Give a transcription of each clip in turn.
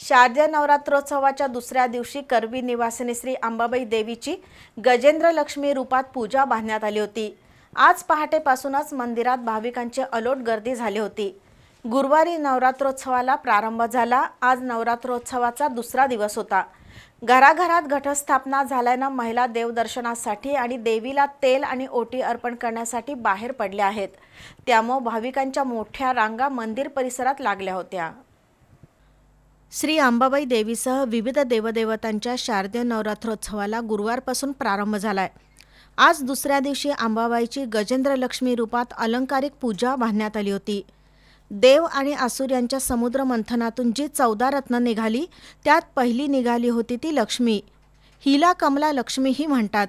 शारदीय नवरात्रोत्सवाच्या दुसऱ्या दिवशी करवी निवासिनी श्री अंबाबाई देवीची गजेंद्र लक्ष्मी रूपात पूजा बांधण्यात आली होती. आज पहाटेपासूनच मंदिरात भाविकांची अलोट गर्दी झाली होती. गुरुवारी नवरात्रोत्सवाला प्रारंभ झाला. आज नवरात्रोत्सवाचा दुसरा दिवस होता. घराघरात घटस्थापना झाल्यानं महिला देवदर्शनासाठी आणि देवीला तेल आणि ओटी अर्पण करण्यासाठी बाहेर पडल्या आहेत. त्यामुळे भाविकांच्या मोठ्या रांगा मंदिर परिसरात लागल्या होत्या. श्री अंबाबाई देवीसह विविध देवदेवतांच्या शारदीय नवरात्रोत्सवाला गुरुवारपासून प्रारंभ झालाय. आज दुसऱ्या दिवशी अंबाबाईची गजेंद्र लक्ष्मी रूपात अलंकारिक पूजा बांधण्यात आली होती. देव आणि आसूर यांच्या समुद्र मंथनातून जी चौदा रत्न निघाली त्यात पहिली निघाली होती ती लक्ष्मी. हिला कमला लक्ष्मीही म्हणतात.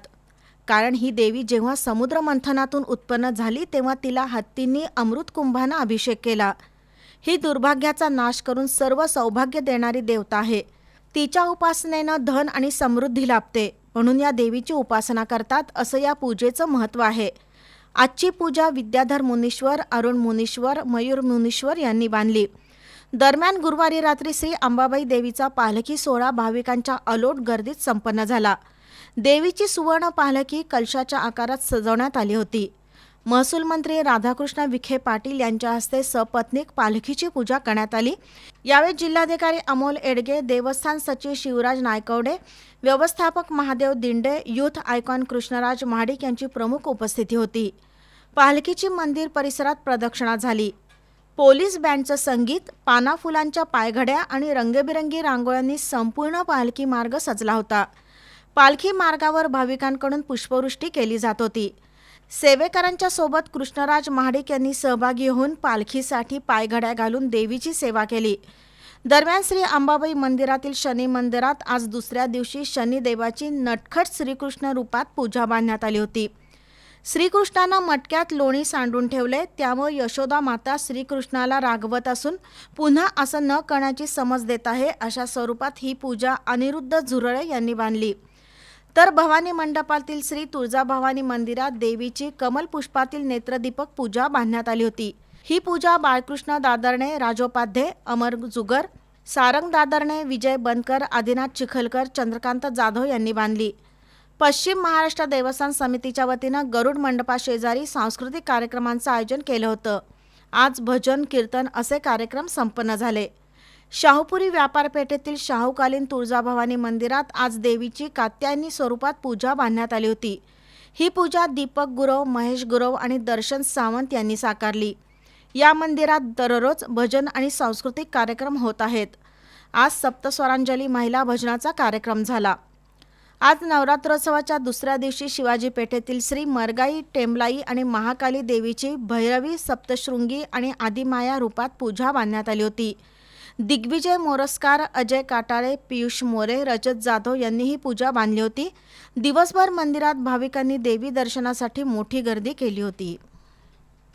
कारण ही देवी जेव्हा समुद्र मंथनातून उत्पन्न झाली तेव्हा तिला हत्तींनी अमृत कुंभानं अभिषेक केला. ही दुर्भाग्याचा नाश करून सर्व सौभाग्य देणारी देवता आहे. तिच्या उपासनेनं धन आणि समृद्धी लाभते. म्हणून या देवीची उपासना करतात असं या पूजेचं महत्त्व आहे. आजची पूजा विद्याधर मुनीश्वर अरुण मुनीश्वर मयूर मुनीश्वर यांनी बांधली. दरम्यान गुरुवारी रात्री श्री अंबाबाई देवीचा पालखी सोहळा भाविकांच्या अलोट गर्दीत संपन्न झाला. देवीची सुवर्ण पालखी कलशाच्या आकारात सजवण्यात आली होती. महसूल मंत्री राधाकृष्ण विखे पाटील यांच्या हस्ते सपत्नीक पालखीची पूजा करण्यात आली. यावेळी जिल्हाधिकारी अमोल एडगे देवस्थान सचिव शिवराज नायकवडे व्यवस्थापक महादेव दिंडे युथ आयकॉन कृष्णराज महाडिक यांची प्रमुख उपस्थिती होती. पालखीची मंदिर परिसरात प्रदक्षिणा झाली. पोलीस बँडचं संगीत पाना फुलांच्या पायघड्या आणि रंगबिरंगी रांगोळ्यांनी संपूर्ण पालखी मार्ग सजला होता. पालखी मार्गावर भाविकांकडून पुष्पवृष्टी केली जात होती. सेवेकरांच्या सोबत कृष्णराज महाडिक यांनी सहभागी होऊन पालखीसाठी पायघड्या घालून देवीची सेवा केली. दरम्यान श्री अंबाबाई मंदिरातील शनी मंदिरात आज दुसऱ्या दिवशी शनिदेवाची नटखट श्रीकृष्ण रूपात पूजा बांधण्यात आली होती. श्रीकृष्णानं मटक्यात लोणी सांडून ठेवले त्यामुळे यशोदा माता श्रीकृष्णाला रागवत असून पुन्हा असं न करण्याची समज देत आहे अशा स्वरूपात ही पूजा अनिरुद्ध झुरळे यांनी बांधली. तर भवानी मंडपातील श्री तुळजाभवानी मंदिरात देवीची कमल पुष्पातील नेत्रदीपक पूजा बांधण्यात आली होती. ही पूजा बाळकृष्ण दादरणे राजोपाध्ये अमर जुगर सारंग दादरणे विजय बनकर आदिनाथ चिखलकर चंद्रकांत जाधव यांनी बांधली. पश्चिम महाराष्ट्र देवस्थान समितीच्या वतीनं गरुड मंडपाशेजारी सांस्कृतिक कार्यक्रमांचं आयोजन केलं होतं. आज भजन कीर्तन असे कार्यक्रम संपन्न झाले. शाहूपुरी व्यापारपेठेतील शाहूकालीन तुळजाभवानी मंदिरात आज देवीची कात्यायनी स्वरूपात पूजा बांधण्यात आली होती. ही पूजा दीपक गुरव महेश गुरव आणि दर्शन सावंत यांनी साकारली. या मंदिरात दररोज भजन आणि सांस्कृतिक कार्यक्रम होत आहेत. आज सप्तस्वरांजली महिला भजनाचा कार्यक्रम झाला. आज नवरात्रोत्सवाच्या दुसऱ्या दिवशी शिवाजी पेठेतील श्री मरगाई टेंबलाई आणि महाकाली देवीची भैरवी सप्तशृंगी आणि आदिमाया रूपात पूजा बांधण्यात आली होती. दिग्विजय मोरस्कार अजय काटाळे पियुष मोरे रजत जाधव यांनी ही पूजा बांधली होती. दिवसभर मंदिरात भाविकांनी देवी दर्शनासाठी मोठी गर्दी केली होती.